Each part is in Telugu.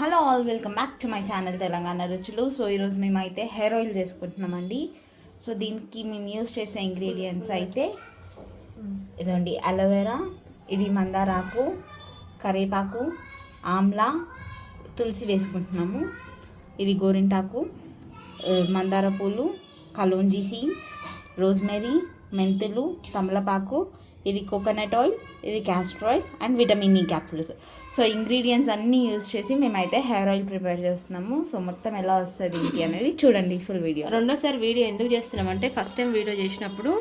Hello all welcome back to my channel Telangana రుచులు. సో ఈరోజు మేమైతే హెయిర్ ఆయిల్ చేసుకుంటున్నామండి. సో దీనికి మేము యూస్ చేసే ఇంగ్రీడియంట్స్ అయితే ఇదండి అలోవెరా ఇది మందారాకు కరివేపాకు ఆమ్లా తులసి వేసుకుంటున్నాము. ఇది గోరింటాకు మందార పూలు కలోంజీ సీడ్స్ రోజ్మెరీ మెంతులు తమలపాకు ఇది కోకోనట్ ఆయిల్ ఇది castor oil and vitamin E capsules so ingredients అన్నీ యూజ్ చేసి మేమైతే హెయిర్ ఆయిల్ ప్రిపేర్ చేస్తున్నాము. సో మొత్తం ఎలా వస్తుంది ఏంటి అనేది చూడండి ఫుల్ వీడియో రెండోసారి వీడియో ఎందుకు చేస్తున్నామంటే ఫస్ట్ టైం వీడియో చేసినప్పుడు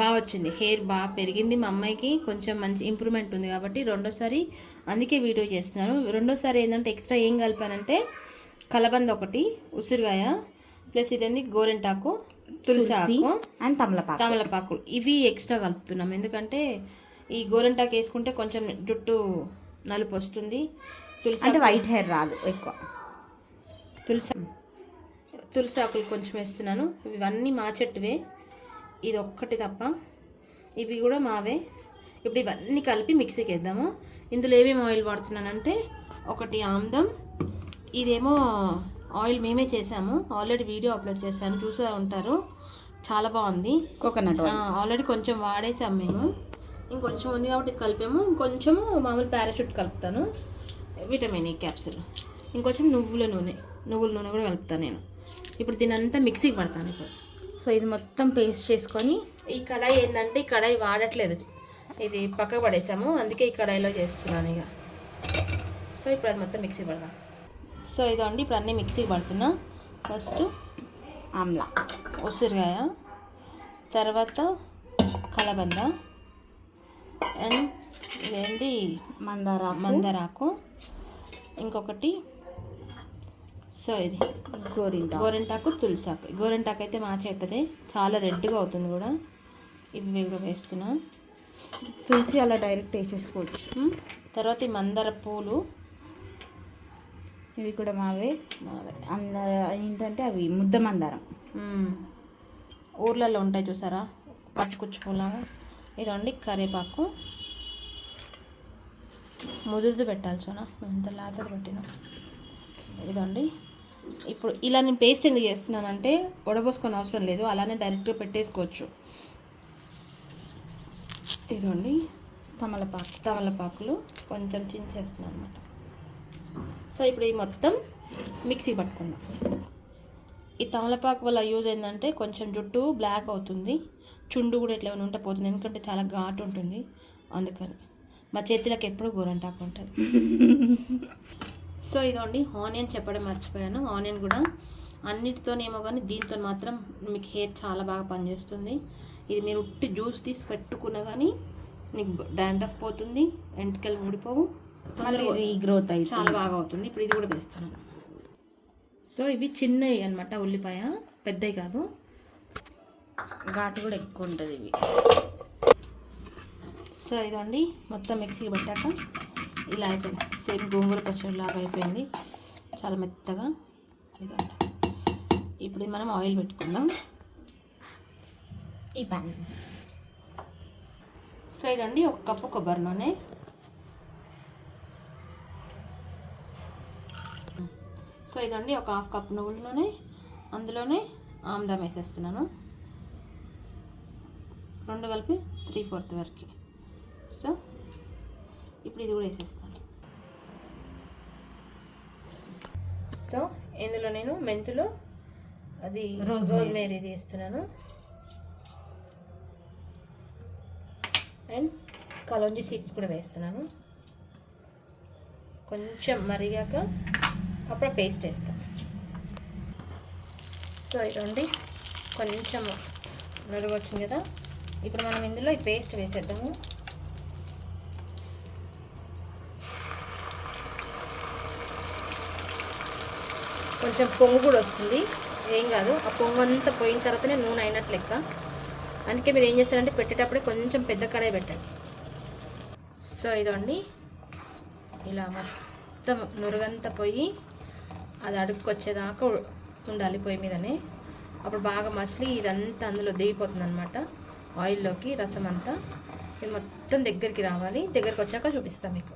బాగా వచ్చింది. హెయిర్ బాగా పెరిగింది మా అమ్మాయికి కొంచెం మంచి ఇంప్రూవ్మెంట్ ఉంది కాబట్టి రెండోసారి అందుకే వీడియో చేస్తున్నాను. రెండోసారి ఏంటంటే ఎక్స్ట్రా ఏం కలిపానంటే కలబంద ఒకటి ఉసిరికాయ ప్లస్ ఇదేంది గోరెంటాకు. తులసి ఆకు అండ్ తమలపాకు. తమలపాకులు ఇవి ఎక్స్ట్రా కలుపుతున్నాం. ఎందుకంటే ఈ గోరెంటాకు వేసుకుంటే కొంచెం జుట్టు నలుపు వస్తుంది. తులసి అంటే వైట్ హెయిర్ రాదు ఎక్కువ. తులసి తులసి ఆకులు కొంచెం వేస్తున్నాను. ఇవన్నీ మా చెట్టువే. ఇది ఒక్కటి తప్ప. ఇవి కూడా మావే. ఇప్పుడు ఇవన్నీ కలిపి మిక్సీకి వేద్దాము. ఇందులో ఏమేమి ఆయిల్ వాడుతున్నానంటే ఒకటి ఆమ్దం ఇదేమో ఆయిల్ మేమే చేసాము. ఆల్రెడీ వీడియో అప్లోడ్ చేశాను. చూసే ఉంటారు. చాలా బాగుంది. కోకోనట్ ఆల్రెడీ కొంచెం వాడేసాం మేము. ఇంకొంచెం ఉంది కాబట్టి ఇది కలిపాము. ఇంకొంచెము మామూలు పారాషూట్ కలుపుతాను. Vitamin E capsule. ఇంకొంచెం నువ్వుల నూనె. నువ్వుల నూనె కూడా కలుపుతాను నేను. ఇప్పుడు దీని అంతా మిక్సీకి పడతాను ఇప్పుడు. సో ఇది మొత్తం పేస్ట్ చేసుకొని ఈ కడాయి ఏంటంటే ఈ కడాయి వాడట్లేదు. ఇది పక్క పడేసాము. అందుకే ఈ కడాయిలో చేస్తున్నాను ఇక. సో ఇప్పుడు అది మొత్తం మిక్సీ పడదాం. సో ఇదండి ఇప్పుడు అన్నీ మిక్సీకి పడుతున్నా. ఫస్ట్ ఆమ్లా. ఉసిరికాయ తర్వాత కలబంద అండ్ ఇదేంటి? మందారా మందారాకు. ఇంకొకటి సో ఇది. గోరింటా గోరింటాకు తులసాకు. గోరింటాకు అయితే మా చెట్టదే చాలా రెడ్గా అవుతుంది కూడా. ఇవి కూడా వేస్తున్నా. తులసి అలా డైరెక్ట్ వేసేసుకోవచ్చు. తర్వాత ఈ మందార పూలు. ఇవి కూడా మావే. మావే. అంద ఏంటంటే అవి ముద్ద మందారం. ఊర్లలో ఉంటాయి చూసారా? పట్టుకుచ్చు పూలాగా ఇదండి కరివేపాకు ముదురుదు పెట్టాలి సోనా ఎంత లేతది పెట్టినా. ఇదండి. ఇప్పుడు ఇలా నేను పేస్ట్ ఎందుకు చేస్తున్నానంటే వడబోసుకొని అవసరం లేదు. అలానే డైరెక్ట్గా పెట్టేసుకోవచ్చు. ఇదండి. తమలపాకు. తమలపాకులు కొంచెం చించేస్తున్నాను అనమాట సో ఇప్పుడు ఈ మొత్తం మిక్సీ పట్టుకుందాం. ఈ తమలపాకు వల్ల యూజ్ ఏంటంటే కొంచెం జుట్టు బ్లాక్ అవుతుంది. చుండు కూడా ఎట్లా ఏమైనా ఉంటే పోతుంది. ఎందుకంటే చాలా ఘాటు ఉంటుంది. అందుకని మా చేతులకు ఎప్పుడు గోరంటాకు ఉంటుంది. సో ఇదండి ఆనియన్ చెప్పడం మర్చిపోయాను. ఆనియన్ కూడా అన్నిటితోనేమో కానీ దీంతో మాత్రం మీకు హెయిర్ చాలా బాగా పనిచేస్తుంది. ఇది మీరు ఉట్టి జ్యూస్ తీసి పెట్టుకున్నా కానీ నీకు డాండ్రఫ్ పోతుంది. ఎంటికలు ఊడిపోవు. మళ్ళీ రీగ్రోత్ అయితే చాలా బాగా అవుతుంది. ఇప్పుడు ఇది కూడా వేస్తున్నాను సో ఇవి చిన్నవి అనమాట ఉల్లిపాయ. పెద్దవి కాదు. ఘాటు కూడా ఎక్కువ ఉంటుంది ఇవి. సో ఇదండి. మొత్తం మిక్సీకి పెట్టాక ఇలా అయిపోయింది. సేమ్ గోంగూర పచ్చడి లాగా అయిపోయింది. చాలా మెత్తగా ఇదండి. ఇప్పుడు మనం ఆయిల్ పెట్టుకుందాం. ఈ పాన్ సో ఇదండి ఒక కప్పు కొబ్బరి నూనె. సో ఇదండి ఒక హాఫ్ కప్ నువ్వుల నూనె అందులోనే ఆమ్దం వేసేస్తున్నాను. రెండు కలిపి త్రీ ఫోర్త్ వరకు. సో ఇప్పుడు ఇది కూడా వేసేస్తాను. సో ఇందులో నేను మెంతులు అది రోజ్ మేరీ వేస్తున్నాను అండ్ కలోంజీ సీడ్స్ కూడా వేస్తున్నాను. కొంచెం మరిగాక అప్పుడు పేస్ట్ వేస్తాం. సో ఇదండి కొంచెం నలుగు వచ్చింది కదా. ఇప్పుడు మనం ఇందులో ఈ పేస్ట్ వేసేద్దాము. కొంచెం పొంగు కూడా వస్తుంది. ఏం కాదు ఆ పొంగు అంతా పోయిన తర్వాతనే నూనె అయినట్లు లెక్క. అందుకే మీరు ఏం చేస్తారంటే పెట్టేటప్పుడే కొంచెం పెద్ద కడాయి పెట్టండి. సో ఇదండి ఇలా మొత్తం నురుగంతా పోయి అది అడుక్కొచ్చేదాకా ఉండాలి పొయ్యి మీదనే. అప్పుడు బాగా మసిలి ఇదంతా అందులో దిగిపోతుంది అనమాట ఆయిల్లోకి రసం అంతా ఇది మొత్తం దగ్గరికి రావాలి. దగ్గరికి వచ్చాక చూపిస్తాను మీకు.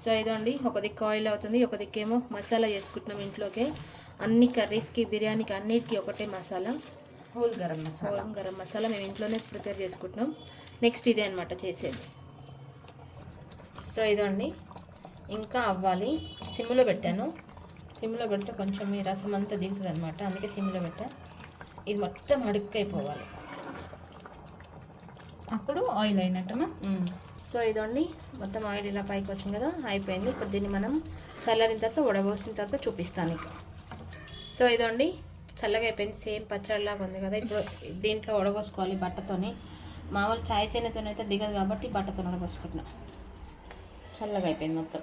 సో ఇదండి ఒక దిక్కు ఆయిల్ అవుతుంది. ఒక దిక్కేమో మసాలా చేసుకుంటున్నాం ఇంట్లోకే. అన్ని కర్రీస్కి బిర్యానీకి అన్నిటికీ ఒకటే మసాలా. హోల్ గరం మసాలా. హోల్ గరం మసాలా మేము ఇంట్లోనే ప్రిపేర్ చేసుకుంటున్నాం. నెక్స్ట్ ఇదే అనమాట చేసేది. సో ఇదండి ఇంకా అవ్వాలి. సిమ్లో పెట్టాను. సిమ్లో పెడితే కొంచెం ఈ రసం అంతా దిగుతుంది అనమాట అందుకే సిమ్లో పెట్టా. ఇది మొత్తం అడుక్కైపోవాలి. అప్పుడు ఆయిల్ అయినట్టమా? సో ఇదండి. మొత్తం ఆయిల్ ఇలా పైకి వచ్చింది కదా అయిపోయింది. ఇప్పుడు దీన్ని మనం చల్లారిన తర్వాత వడబోసిన తర్వాత చూపిస్తాను ఇక. సో ఇదండి. చల్లగా అయిపోయింది. సేమ్ పచ్చడిలాగా ఉంది కదా. ఇప్పుడు దీంట్లో వడబోసుకోవాలి బట్టతోని. మామూలు చాయ్ చేనతో అయితే దిగదు కాబట్టి బట్టతో వడబోసుకుంటున్నా. చల్లగా అయిపోయింది మొత్తం.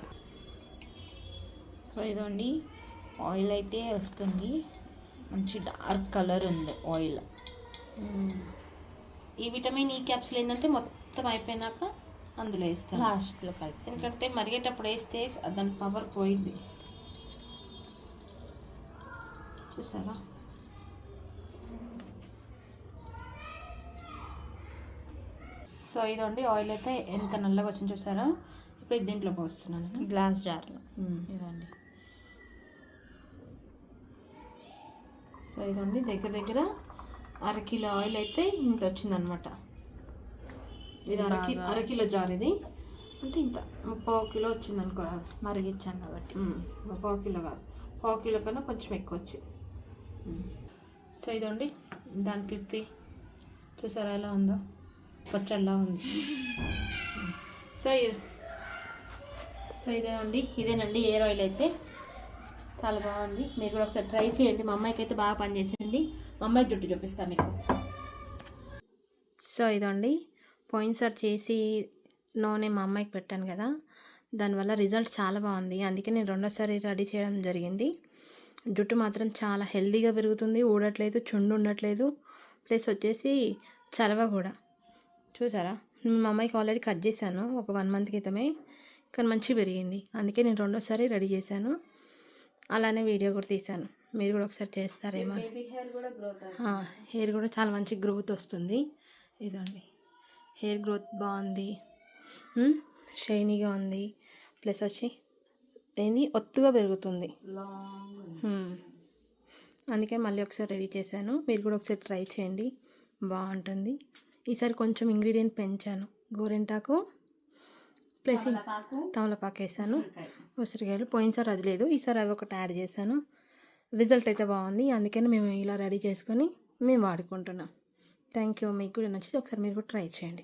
సో ఇదండి ఆయిల్ అయితే వస్తుంది. మంచి డార్క్ కలర్ ఉంది ఆయిల్ ఈ విటమిన్ ఈ క్యాప్సుల్ ఏంటంటే మొత్తం అయిపోయినాక అందులో వేస్తాను లాస్ట్లో కలిపి. ఎందుకంటే మరిగేటప్పుడు వేస్తే దాని పవర్ పోయింది. చూసారా? సో ఇదండి ఆయిల్ అయితే ఎంత నల్లగా వచ్చింది చూసారా? ఇప్పుడు ఇది దీంట్లో పోస్తున్నాను. గ్లాస్ జార్లో. ఇదండి. సో ఇదండి దగ్గర దగ్గర అరకిలో ఆయిల్ అయితే ఇంత వచ్చిందనమాట. ఇది అరకి అరకిలో జార్ ఇది. అంటే ఇంత ముప్పావు కిలో వచ్చింది అనుకో మరిగించాం కాబట్టి. పావు కిలో కాదు. పావు కిలో కన్నా కొంచెం ఎక్కువ వచ్చింది సో ఇదండి దాని పిప్పి. చూసారా ఎలా ఉందో? పచ్చడిలా ఉంది. సో సో ఇదేనండి ఇదేనండి ఎయిర్ ఆయిల్ అయితే. చాలా బాగుంది. మీరు కూడా ఒకసారి ట్రై చేయండి. మా అమ్మాయికి అయితే బాగా పనిచేసింది మా అమ్మాయి జుట్టు చూపిస్తాను మీకు. సో ఇదండి పోయినసారి చేసి నూనె మా అమ్మాయికి పెట్టాను కదా. దానివల్ల రిజల్ట్ చాలా బాగుంది. అందుకే నేను రెండోసారి రెడీ చేయడం జరిగింది. జుట్టు మాత్రం చాలా హెల్దీగా పెరుగుతుంది. ఊడట్లేదు చుండు ఉండట్లేదు. ప్లస్ వచ్చేసి చలవ కూడా. చూసారా? మా అమ్మాయికి ఆల్రెడీ కట్ చేశాను ఒక వన్ మంత్ క్రితమే. కానీ మంచి పెరిగింది. అందుకే నేను రెండోసారి రెడీ చేశాను. అలానే వీడియో కూడా తీశాను. మీరు కూడా ఒకసారి చేస్తారేమో. హెయిర్ కూడా చాలా మంచి గ్రోత్ వస్తుంది. ఇదండి. హెయిర్ గ్రోత్ బాగుంది. షైనీగా ఉంది. ప్లస్ వచ్చి ఏంది ఒత్తుగా పెరుగుతుంది. అందుకే మళ్ళీ ఒకసారి రెడీ చేశాను. మీరు కూడా ఒకసారి ట్రై చేయండి. బాగుంటుంది. ఈసారి కొంచెం ఇంగ్రీడియంట్ పెంచాను. గోరింటాకు ప్లస్ పాకు తమలపాకు వేసాను. ఉసిరికాయలు పోయినసారి అది లేదు. ఈసారి అవి ఒకటి యాడ్ చేశాను. రిజల్ట్ అయితే బాగుంది. అందుకని మేము ఇలా రెడీ చేసుకొని మేము వాడుకుంటున్నాం. థ్యాంక్ యూ మీకు కూడా నచ్చితే ఒకసారి మీరు కూడా ట్రై చేయండి.